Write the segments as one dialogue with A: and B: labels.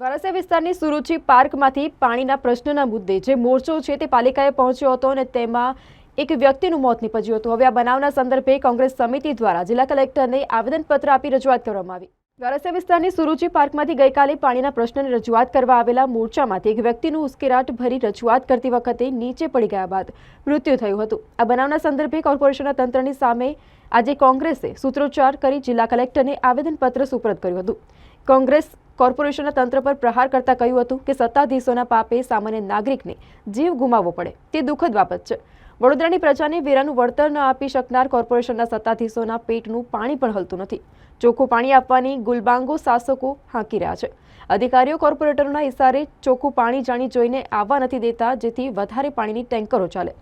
A: વારસિયા વિસ્તારની સુરુચિ પાર્કમાંથી પાણીના પ્રશ્નના મુદ્દે જે મોરચો છે તે પાલિકાએ પહોંચ્યો હતો અને તેમાં એક વ્યક્તિનું મોત નીપજ્યું હતું. હવે આ બનાવના સંદર્ભે કોંગ્રેસ સમિતિ દ્વારા જિલ્લા કલેક્ટરને આવેદનપત્ર આપી રજૂઆત કરવામાં આવી. વરસે વિસ્તારની સુરુચિ પાર્કમાંથી ગઈકાલે પાણીના પ્રશ્નની રજૂઆત કરવા આવેલા મોરચામાંથી એક વ્યક્તિનું ઉશ્કેરાટ ભરી રજૂઆત કરતી વખતે નીચે પડી ગયા બાદ મૃત્યુ થયું હતું. આ બનાવના સંદર્ભે કોર્પોરેશનના તંત્રની સામે આજે કોંગ્રેસે સૂત્રોચ્ચાર કરી જિલ્લા કલેક્ટરને આવેદનપત્ર સુપરત કર્યું હતું. કોંગ્રેસ કોર્પોરેશનના તંત્ર પર પ્રહાર કરતા કહ્યું હતું કે સત્તાધીશોના પાપે સામાન્ય નાગરિકને જીવ ગુમાવવો પડે. તે દુઃખદ બાબત છે. વડોદરાની પ્રજાને વેરાનું વળતર ન આપી શકનાર કોર્પોરેશનના સત્તાધીશોના પેટનું પાણી પણ હલતું નથી. ચોખ્ખું પાણી આપવાની ગુલબાંગો શાસકો હાંકી રહ્યા છે. અધિકારીઓ કોર્પોરેટરોના ઇશારે ચોખ્ખું પાણી જાણી જોઈને આવવા નથી દેતા, જેથી વધારે પાણીની ટેન્કરો ચાલે.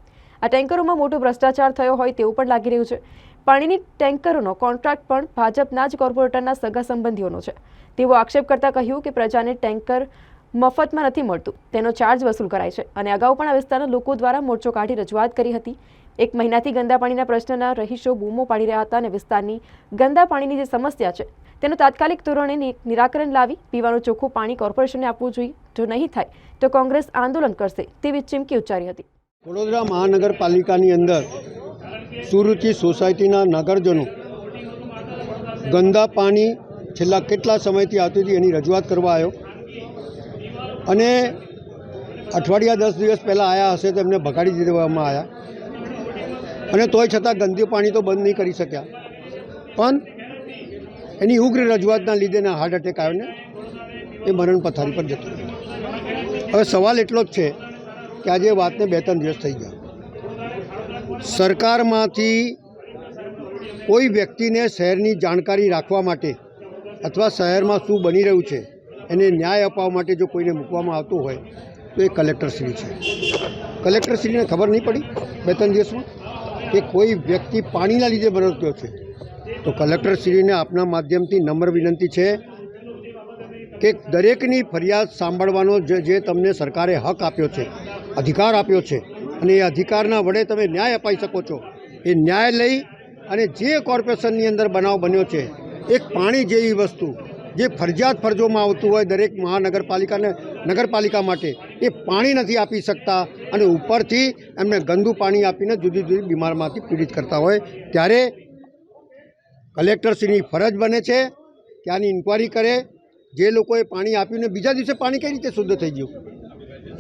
A: આ ટેન્કરોમાં મોટો ભ્રષ્ટાચાર થયો હોય તેવું પણ લાગી રહ્યું છે. પાણીની ટેન્કરોનો કોન્ટ્રાક્ટ પણ ભાજપના જ કોર્પોરેટરના સગા સંબંધીઓનો છે. તેવો આક્ષેપ કરતા કહ્યું કે પ્રજાને ટેન્કર મફતમાં નથી મળતું. તેનો ચાર્જ વસૂલ કરાય છે અને અગાઉ પણ આ વિસ્તારના લોકો દ્વારા મોરચો કાઢી રજૂઆત કરી હતી. એક મહિનાથી ગંદા પાણીના પ્રશ્નના રહીશો બૂમો પાડી રહ્યા હતા અને વિસ્તારની ગંદા પાણીની જે સમસ્યા છે, તેનું તાત્કાલિક ધોરણે નિરાકરણ લાવી પીવાનું ચોખ્ખું પાણી કોર્પોરેશને આપવું જોઈએ. જો નહીં થાય, તો કોંગ્રેસ આંદોલન કરશે તેવી ચીમકી ઉચ્ચારી હતી.
B: વડોદરા મહાનગરપાલિકાની અંદર સુરુચિ સોસાયટીના નાગરજનો. ગંદા પાણી છેલ્લા કેટલા સમયથી આવતી હતી એની રજૂઆત કરવા આવ્યો. અને અઠવાડિયા દસ દિવસ પહેલાં આવ્યા હશે તો એમને ભગાડી દેવામાં આવ્યા અને તોય છતાં ગંદી પાણી તો બંધ નહીં કરી શક્યા. પણ એની ઉગ્ર રજૂઆતના લીધે હાર્ટ એટેક આવ્યો ને એ મરણ પથારી પર જતો હવે સવાલ એટલો જ છે કે આજે વાતને બે ત્રણ દિવસ થઈ ગયા. સરકારમાંથી કોઈ વ્યક્તિને શહેરની જાણકારી રાખવા માટે અથવા શહેરમાં શું બની રહ્યું છે, એને ન્યાય અપાવવા માટે જો કોઈને મૂકવામાં આવતું હોય, તો એ કલેક્ટરશ્રી છે. કલેક્ટરશ્રીને ખબર નહીં પડી બે ત્રણ દિવસમાં કે કોઈ વ્યક્તિ પાણીના લીધે મરતો છે. તો કલેક્ટરશ્રીને આપના માધ્યમથી નમ્ર વિનંતી છે કે દરેકની ફરિયાદ સાંભળવાનો જે તમને સરકારે હક આપ્યો છે, અધિકાર આપ્યો છે અને એ અધિકારના વડે તમે ન્યાય અપાઈ શકો છો. એ ન્યાય લઈ અને જે કોર્પોરેશનની અંદર બનાવ બન્યો છે, એક પાણી જેવી વસ્તુ, જે ફરજિયાત ફરજોમાં આવતું હોય દરેક મહાનગરપાલિકાને, નગરપાલિકા માટે, એ પાણી નથી આપી શકતા અને ઉપરથી એમને ગંદુ પાણી આપીને જુદી જુદી બીમારમાંથી પીડિત કરતા હોય. ત્યારે કલેક્ટરશ્રીની ફરજ બને છે ત્યાંની ઇન્કવાયરી કરે. જે લોકોએ પાણી આપ્યું ને બીજા દિવસે પાણી કઈ રીતે શુદ્ધ થઈ ગયું?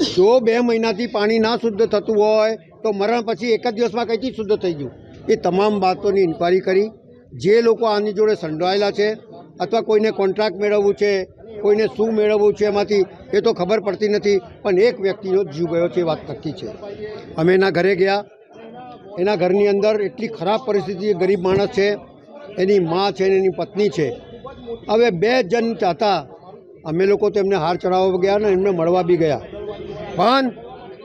B: જો બે મહિનાથી પાણી ના શુદ્ધ થતું હોય, તો મરણ પછી એક જ દિવસમાં કંઈથી શુદ્ધ થઈ ગયું? એ તમામ બાબતોની ઇન્કવાયરી કરી. જે લોકો આની જોડે સંડોવાયેલા છે, અથવા કોઈને કોન્ટ્રાક્ટ મેળવવું છે, કોઈને શું મેળવવું છે એમાંથી, એ તો ખબર પડતી નથી, પણ એક વ્યક્તિનો જીવ ગયો છે એ વાત નક્કી છે. અમે એના ઘરે ગયા. એના ઘરની અંદર એટલી ખરાબ પરિસ્થિતિ ગરીબ માણસ છે, એની મા છે ને એની પત્ની છે. હવે બે જણ હતા. અમે લોકો તેમને હાર ચડાવવા ગયા ને એમને મળવા બી ગયા. પણ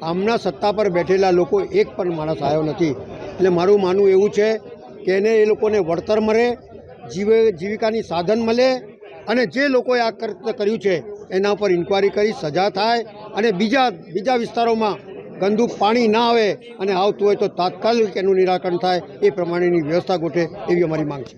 B: હમણાં સત્તા પર બેઠેલા લોકો એક પણ માણસ આવ્યો નથી. એટલે મારું માનવું એવું છે કે એને એ લોકોને વળતર મળે, જીવે, જીવિકાની સાધન મળે અને જે લોકોએ આ કર્યું છે એના ઉપર ઇન્કવાયરી કરી સજા થાય અને બીજા બીજા વિસ્તારોમાં ગંદુ પાણી ના આવે અને આવતું હોય તો તાત્કાલિક એનું નિરાકરણ થાય એ પ્રમાણેની વ્યવસ્થા ગોઠે એવી અમારી માંગ છે.